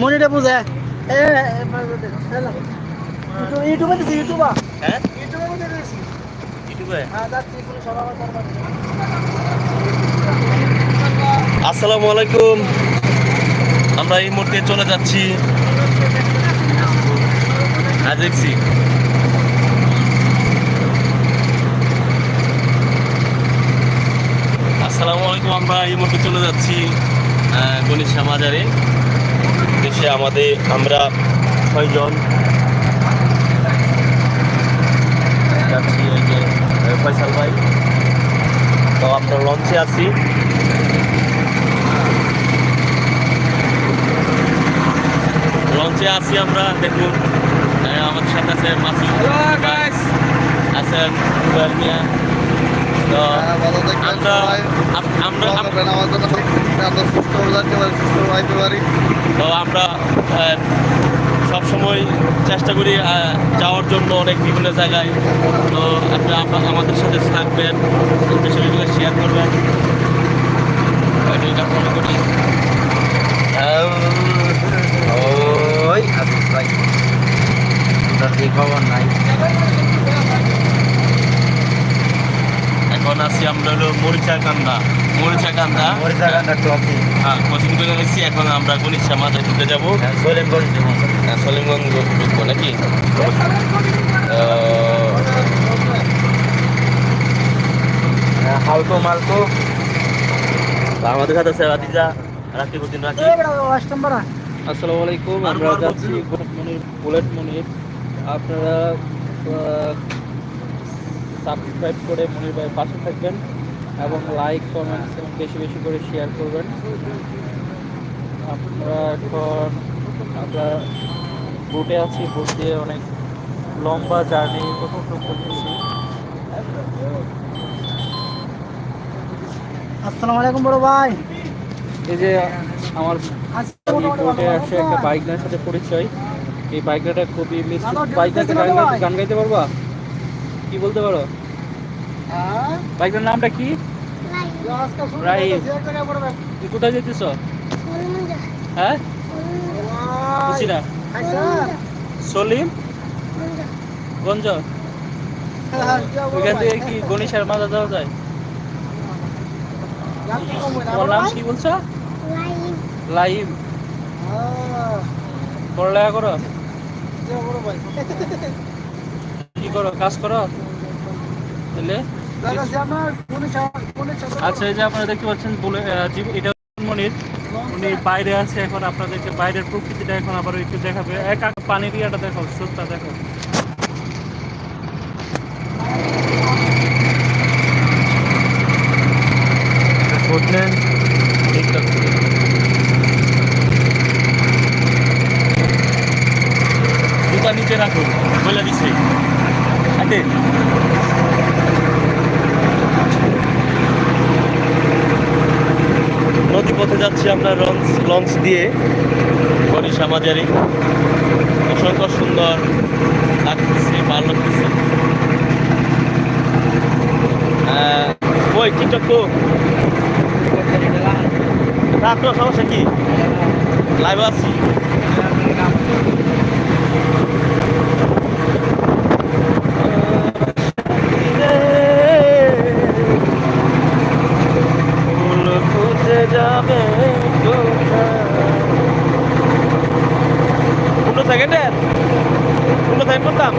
মনিটা বুঝে। ইউটিউবে দিছি ইউটিউবা। হ্যাঁ? ইউটিউবে দিছি। ইউটিউবে? হ্যাঁ যাচ্ছি আসসালামু আলাইকুম। আমরা এই মুহূর্তে চলে যাচ্ছি আজিব সিং আসসালামু আলাইকুম, আমরা এই মুহূর্তে চলে যাচ্ছি গণেশ মাজারে দেশে আমাদের আমরা ছয়জন যাচ্ছি এই যে ফয়সাল ভাই। তো আমরা লঞ্চে আছি। লঞ্চে আছি আমরা, দেখুন। আমাদের সাথে আছে মাসুদ রুবেল মিয়া। তো আমরা আমরা আমার তো আমরা সব সময় চেষ্টা করি যাওয়ার জন্য অনেক বিভিন্ন জায়গায়। তো আপনি আপ- আমাদের সাথে থাকবেন বেশি শেয়ার করবেন। এটা ফলো করি। ওই ভাই তার কি খবর নাই এখন আছি আমরা হলো মরিচা কান্দা মরিচা কান্দা মরিচাকান্দা টপি হ্যাঁ কোচিং করে নিচ্ছি এখন আমরা গণিত মাথায় ঢুকে যাব। সলিমগঞ্জ হ্যাঁ, সলিমগঞ্জ ঢুকবো নাকি? আহ, হালকো মালকো। আমাদের সাথে আছে রাতিজা রাকিবুদ্দিন রাকিব। অষ্টম আসসালামু আলাইকুম আমরা যাচ্ছি বুলেট মনির বুলেট মনির আপনারা সাবস্ক্রাইব করে মনির ভাইয়ের পাশে থাকবেন এবং লাইক কমেন্টস এবং বেশি বেশি করে শেয়ার করবেন। আমরা এখন আমরা বোটে আছি বোট দিয়ে অনেক লম্বা জার্নি করতেছি। আসসালামু আলাইকুম বড় ভাই। এই যে আমার বোটে আসে? একটা বাইকনার সাথে পরিচয়। এই বাইকনাটা খুবই মিষ্টি দাদা, বাইকনাকে গান গাইতে- গান গাইতে পারবা? কি বলতে পারো? হ্যাঁ? বাইকটার নামটা কি। তুই কোথায় যেতেছ? হ্যাঁ? না। সলিম? গঞ্জ। ওইখান থেকে কি গণেশের মাজা যাওয়া যায়? তোমার নাম কি বলছো? লাইম। পড়ালেখা করো। কি করো কাজ করো? তাহলে? আচ্ছা এই যে আপনারা দেখতে পাচ্ছেন বলে এটা মনির। উনি বাইরে আছে এখন আপনাদেরকে বাইরের প্রকৃতিটা এখন আবার একটু দেখাবে। এক পানি পানির ইয়াটা দেখো স্রোতটা দেখো আমরা লঞ্চ লঞ্চ দিয়ে বরিশা মাজারি অসংখ্য সুন্দর লাগতেছে ভালো লাগতেছে। ওই টিকটক তো। আপনার সমস্যা কি? লাইভ আছি ফুল খুঁজে যাবে পনেরো সেকেন্ডের পনেরো সেকেন্ড করতাম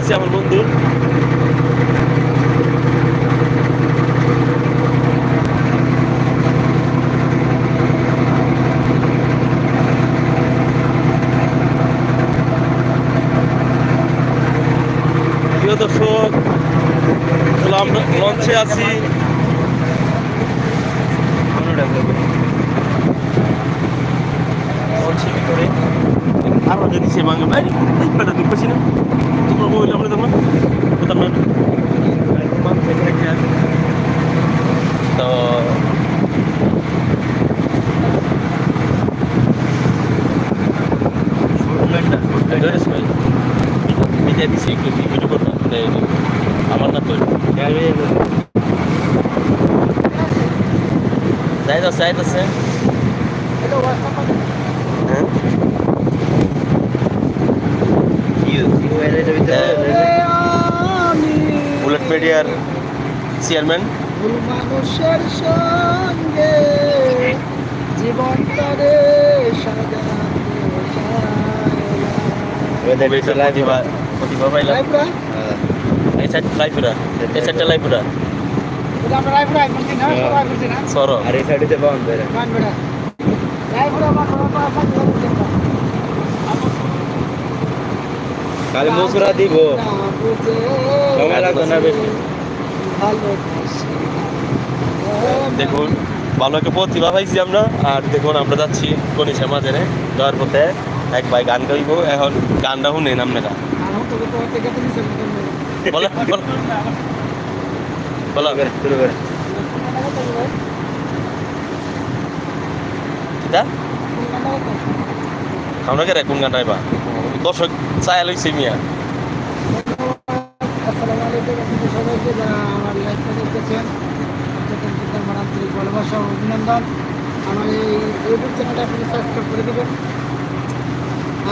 আছে আমার বন্ধু প্রিয় দর্শক তাহলে আমরা লঞ্চে আছি লঞ্চের ভিতরে আমাদের দিছে মাঙ্গে বাইরে বেটা দেখতেছি না তোমরা মোবাইল আমরা তোমরা কোথাও না তো ধরেছ ভাই এটা দিছে একটু ভিডিও করবা আমার না তো এটা আছে। হ্যাঁ বুলেট মিডিয়ার চেয়ারম্যান মানুষের সঙ্গে জীবনটারে। প্রতিভা প্রতিভা পাইলাম? এই সাইড লাইফুরা এই সাইডটা লাইফুরা সর আর এই সাইডে মুসরা দিব। সময় লাগবে না বেশি দেখুন ভালো একটা প্রতিভা পাইছি আমরা। আর দেখুন আমরা যাচ্ছি গণেশের মাঝারে যাওয়ার পথে এক ভাই গান গাইব। এখন গানটা শুনেন আপনারা। বলো বলো। বলো শুরু করে। কিতা? আমরা কে কোন গানটা গাইবা? দর্শক চায়া লইছে মিয়া। আসসালামু আলাইকুম সবাইকে যারা আমার লাইভটা দেখতেছেন আপনাদের আমার আন্তরিক ভালোবাসা ও অভিনন্দন। আমার এই ইউটিউব চ্যানেলটা আপনি সাবস্ক্রাইব করে দেবেন।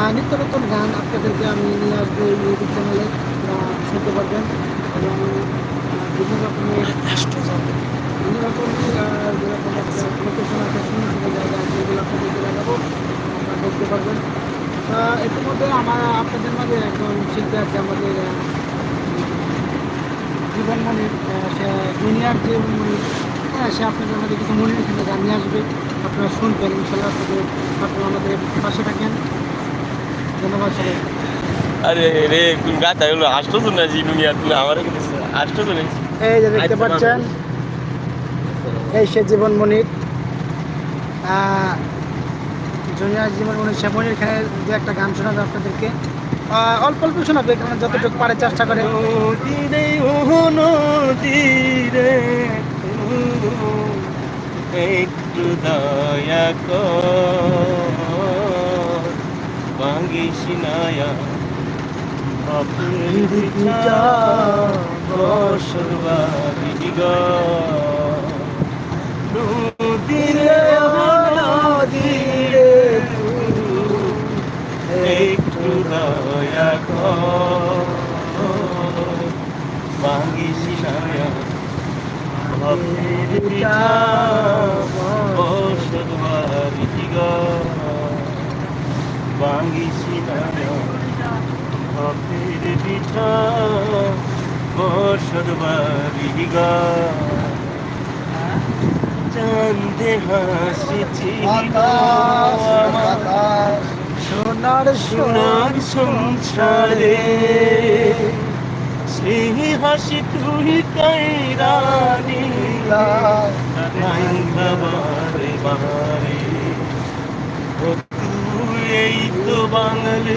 আর নিত্য নতুন গান আপনাদেরকে আমি নিয়ে আসব ইউটিউব চ্যানেলে শুনতে পারবেন। এবং বিভিন্ন রকমের বিভিন্ন রকমের যেরকম জায়গা আছে এগুলো আপনাদেরকে দেখাবো আপনারা দেখতে পারবেন ইতিমধ্যে আমার আপনাদের মাঝে একজন শিল্পী আছে আমাদের জীবনমণির সে জুনিয়র জীবনমণি হ্যাঁ সে আপনাদের মধ্যে কিছু মনে এখানে গান নিয়ে আসবে। আপনারা শুনবেন ইনশাল্লাহ আপনাদের আপনারা আমাদের পাশে থাকেন। ধন্যবাদ সবাই আরে রে কোন গাতা হলো আসতো তো না জিনু মিয়া তুমি আমার আসতো তো না এই যে দেখতে আচ্ছা, পাচ্ছেন? এই সে জীবনমণির জুনিয়র জীবনমণির সে মনির খানের দু একটা গান শোনাবে আপনাদেরকে। আহ, অল্প অল্প শোনাবে কারণ যতটুকু পারে চেষ্টা করে। একটু দয়া কর। ভাঙ্গিস নায়া ও নদীরে একটু দয়া কর পিতা বসত বাড়ি ভাঙ্গিস নায়া ভবের পিতা বসত বাড়ি চান্দে হাসিছি সোনার সোনার সংসারে। সেই হাসি তুই কাইরানি বারে বারে ও তুই এই তো বাঙালি।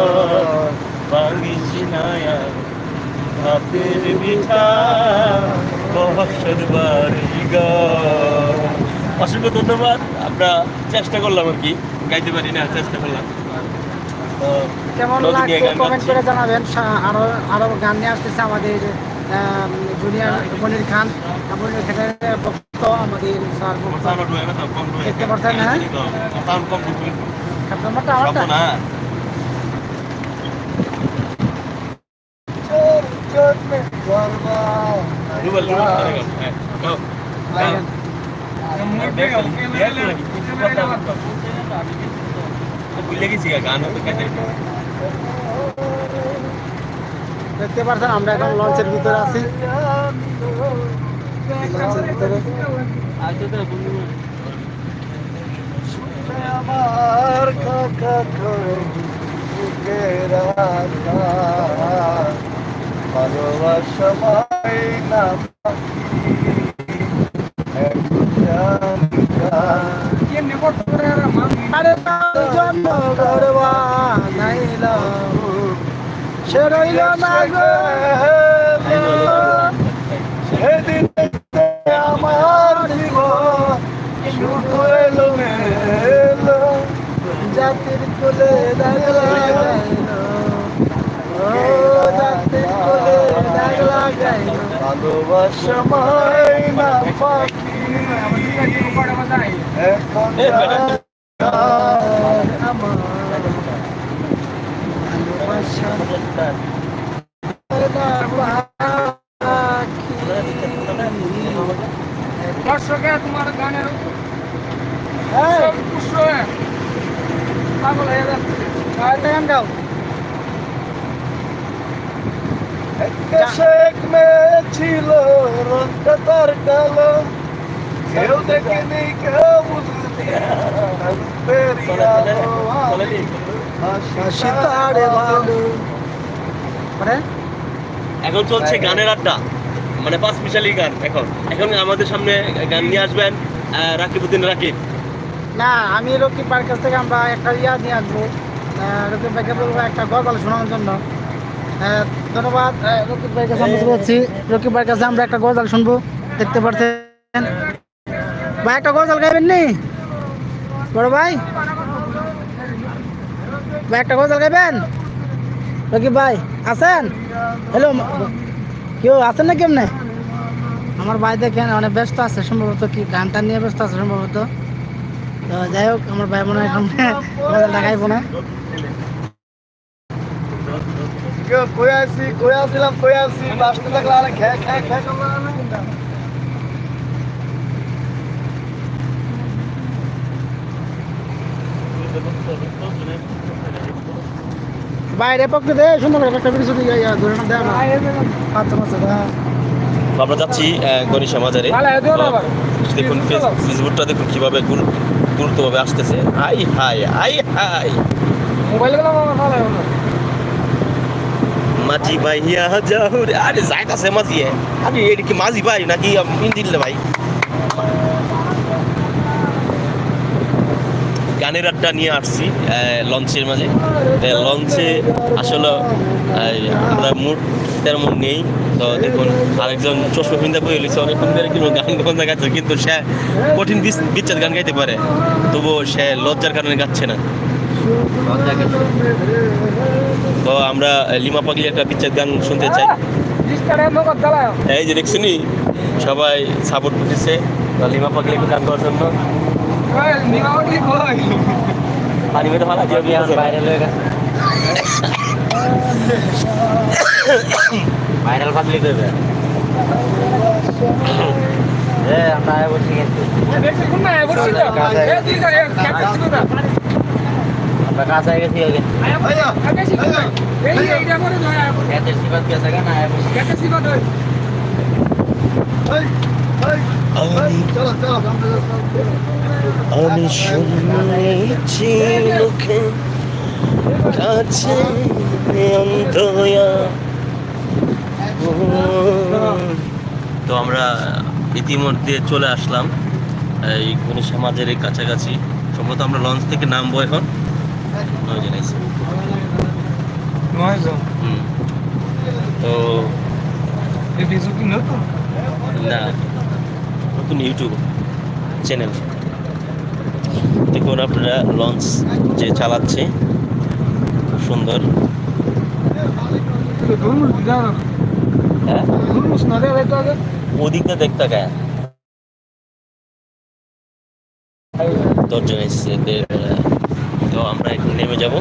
নায়া বসত বাড়ি অসংখ্য ধন্যবাদ আমরা চেষ্টা করলাম আর কি গাইতে পারি না চেষ্টা করলাম কেমন লাগছে কমেন্ট করে জানাবেন আরও আরও গান নিয়ে আসতেছে আমাদের জুনিয়র মনির খান মনির খানের ভক্ত আমাদের স্যার দেখতে হ্যাঁ? আমারটা না ডুবে ডুবে হ্যাঁ go. বাইগান। ভুলে গেছি গান হতো কেটে দেখতে পাচ্ছেন আমরা এখন লঞ্চের ভিতরে আছি লঞ্চের ভিতরে আমার কাকা বুকের ভালোবাসা সে রইল না সেদিন আমার জীবন শুধু এলো জাতির কোলে দাগ লাগাইল ও জাতির কোলে দাগ লাগাইল ভালোবাসা পাখি। এখন আমার। ভালোবাসা দর্শকে তোমার গানের সব পুষ্ট হয়ে পাগল হয়ে যাচ্ছে গাও দেশে এক মেয়ে ছিল রংটা তার কালো কেউ দেখেনি কেউ ভালো পরে এখন চলছে গানের আড্ডা। মানে পাঁচ মিশালি গান এখন। এখন আমাদের সামনে গান নিয়ে আসবেন আহ, রাকিবউদ্দিন রাকিব। না আমি রকিব ভাইয়ের কাছ থেকে আমরা একটা ইয়া নিয়ে আসব। রকিব ভাইকে বলব একটা গজল শোনানোর জন্য। ধন্যবাদ। রকিব ভাইয়ের কাছে আমরা রকিব ভাইয়ের কাছে আমরা একটা গজল শুনব। দেখতে পাচ্ছেন ভাই একটা গজল গাইবেন নি বড় ভাই ভাই একটা গজল গাইবেন রকিব ভাই আছেন হ্যালো কেউ আছেন না কেমনে আমার ভাই দেখেন অনেক ব্যস্ত আছে সম্ভবত কি গানটা নিয়ে ব্যস্ত আছে সম্ভবত তো যাই হোক আমার ভাই মনে হয় গাইবো না কই আসি কই আসছিলাম কই আসি আরে খেয়ে খেয়ে খেয়ে বাইরে পক্ষে দে সুন্দর একটা ইয়া ধরে না। দেয় না পাঁচ মাস আমরা যাচ্ছি না আবার। দেখুন ফেস- ফেসবুকটা দেখুন কীভাবে গুরুত্বভাবে আসতেছে। আই হাই আই হাই। মোবাইলগুলো আমার ভালো না মাঝি ভাই হিয়া যাও রে। আরে যাইতাছে মাঝি। আরে এটা কি মাঝি ভাই নাকি? ইন্দিল ভাই। গানের আড্ডা নিয়ে আসছি লঞ্চের মাঝে। লঞ্চে আসলে আমরা মুড তেমন নেই। তো দেখুন আরেকজন চশমা পিন্দা বই লিখছে অনেকক্ষণ ধরে কিন্তু গান গান গাচ্ছে কিন্তু সে কঠিন বিচ- বিচ্ছেদ গান গাইতে পারে। তবুও সে লজ্জার কারণে গাচ্ছে না। তো আমরা লিমা পাগলি একটা বিচ্ছেদ গান শুনতে চাই। এই যে দেখছিনি সবাই সাপোর্ট করতেছে। লিমা পাগলি গান করার জন্য পানি মেরে ভালো আছে ভাইরাল পাবলি করবে এ আমরা আয় বলছি কিন্তু আমরা হয়ে গেছি আগে এদের সিবাদ গেছে কেন আয় বলছি ক্যাপ্টেন শিখো দয় চলো চলো আমি শুনেছি লোকে কাছে তো আমরা ইতিমধ্যে চলে আসলাম এই গণেশ সমাজের এই কাছাকাছি। সম্ভবত আমরা লঞ্চ থেকে নামবো এখন। হুম। তো না নতুন ইউটিউব চ্যানেল। দেখুন আপনারা লঞ্চ যে চালাচ্ছে, খুব সুন্দর। হ্যাঁ? ওদিকটা দেখতে গায়ে দশজন এসছে তো আমরা একটু নেমে যাব।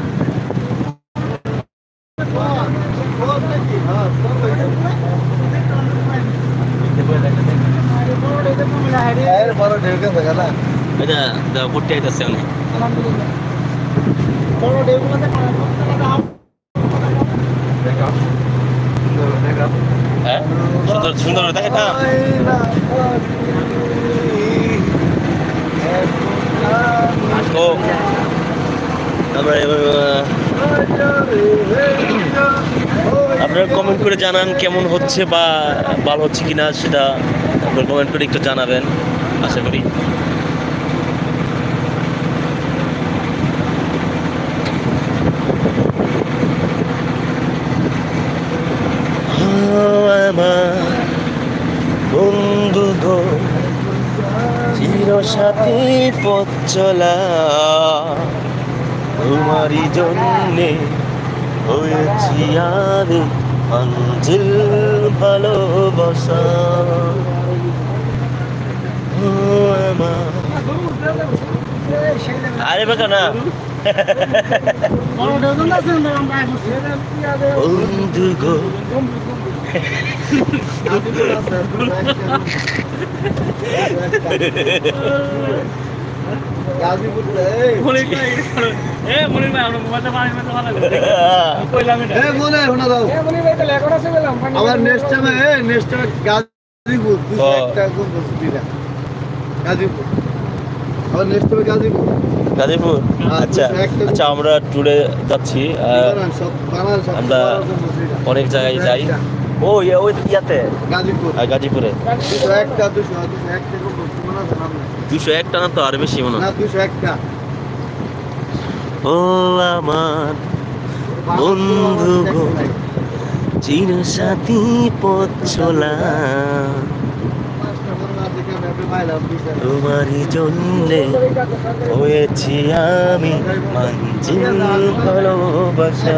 না এটা পড়তে আইতেছে অনেক। আলহামদুলিল্লাহ। হ্যাঁ? সুন্দর সুন্দর দেখে না আপনারা কমেন্ট করে জানান কেমন হচ্ছে বা ভালো হচ্ছে কিনা সেটা আপনার কমেন্ট করে একটু জানাবেন আশা করি আমার বন্ধু গো চির সাথী পথ চলা। তোমারই জন্যে হয়েছি আমি মঞ্জিল ভালোবাসা। আরে বেকা না। বন্ধু গো। গাজীপুর হয় আবার নেক্সট টাইমে নেক্সট টাইমে গাজীপুর গাজীপুর। আবার নেক্সট টাইমে গাজীপুর। গাজীপুর? আচ্ছা আচ্ছা আমরা ট্যুরে যাচ্ছি আমরা অনেক জায়গায় যাই। ও ইয়ে, ওই ইয়াতে? গাজীপুর। দুশো একটা না তো আর বেশি মনে হয়। ও আমার বন্ধু গো চির সাথী পথ চলা। তোমারই জন্যে হয়েছি আমি মঞ্জিল ভালোবাসা।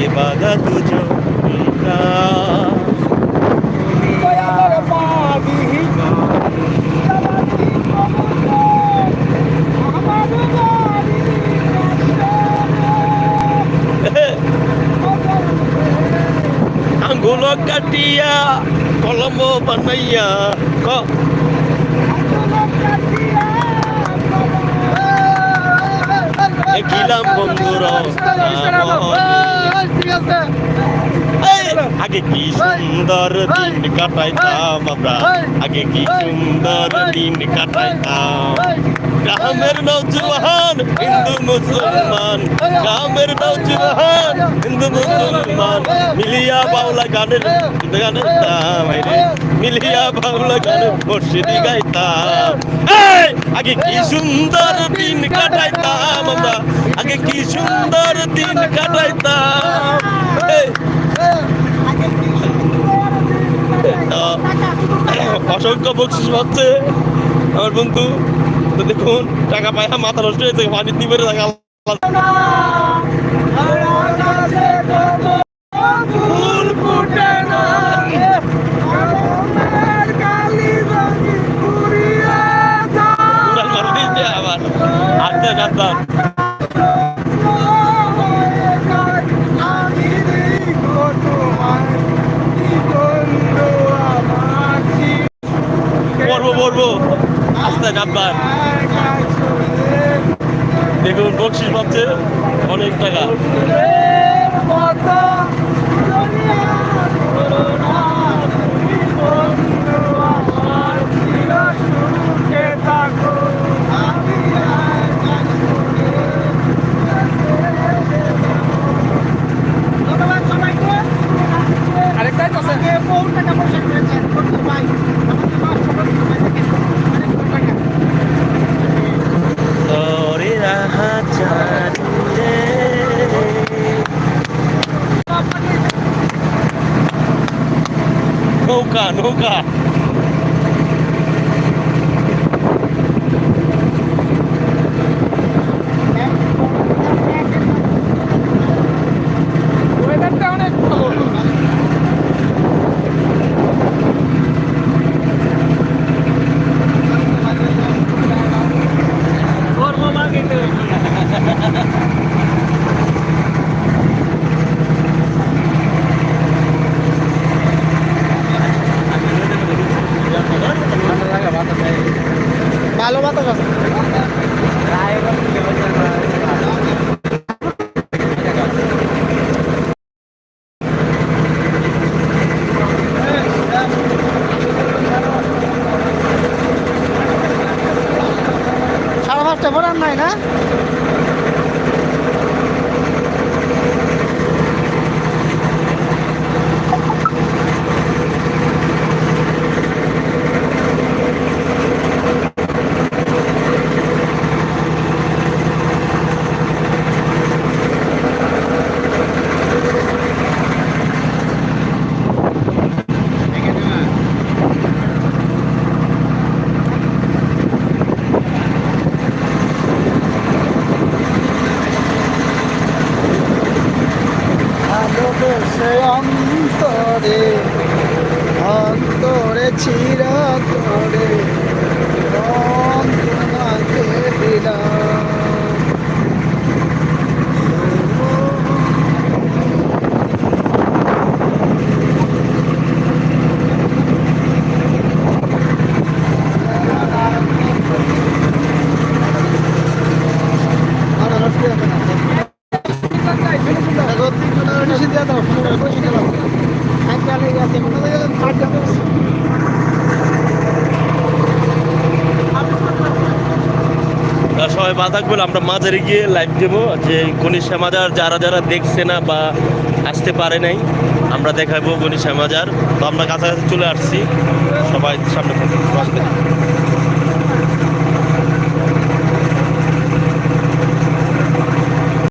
ibadah tujuh kita Anggolo katia kolombo panaya kok দেখিলাম বন্ধুরা আগে কি সুন্দর দিন কাটাইতাম আমরা? আগে কি সুন্দর দিন কাটাইতাম? গ্রামের নৌজওয়ান, হিন্দু মুসলমান। গ্রামের নৌজওয়ান, হিন্দু মুসলমান। মিলিয়া বাউলা গানের গানের দাম মিলিয়া বাউলা গানের মুর্শিদি গাইতাম। আগে কি সুন্দর দিন কাটাইতাম আমরা? আগে কি সুন্দর দিন কাটাইতাম? অসংখ্য বকশিস পাচ্ছে আমার বন্ধু, তো দেখুন, টাকা পায়া মাথা নষ্ট হয়েছে পানি দিয়ে বেড়ে থাকা ফুল ফুটে না উড়াল মারি দিয়েছে আবার আস্তে জানতাম পড়ব পড়ব আস্তে জানতাম দেখুন বকশিস পাচ্ছে অনেক টাকা আরেকটাই তো আছে বহু টাকা পয়সা করেছেন করতে ভাই আমাকে মাফ করে দিতে ভাই দেখেন অনেক টাকা তোরে রাহা চাঁদে নৌকা নৌকা অন্তরে থাকবেন আমরা মাজারে গিয়ে লাইভ দেবো। যে গণেশা মাজার যারা যারা দেখছে না বা আসতে পারে নাই, আমরা দেখাবো গণেশা মাজার তো আমরা কাছাকাছি চলে আসছি। সবাই সামনে থাকবেন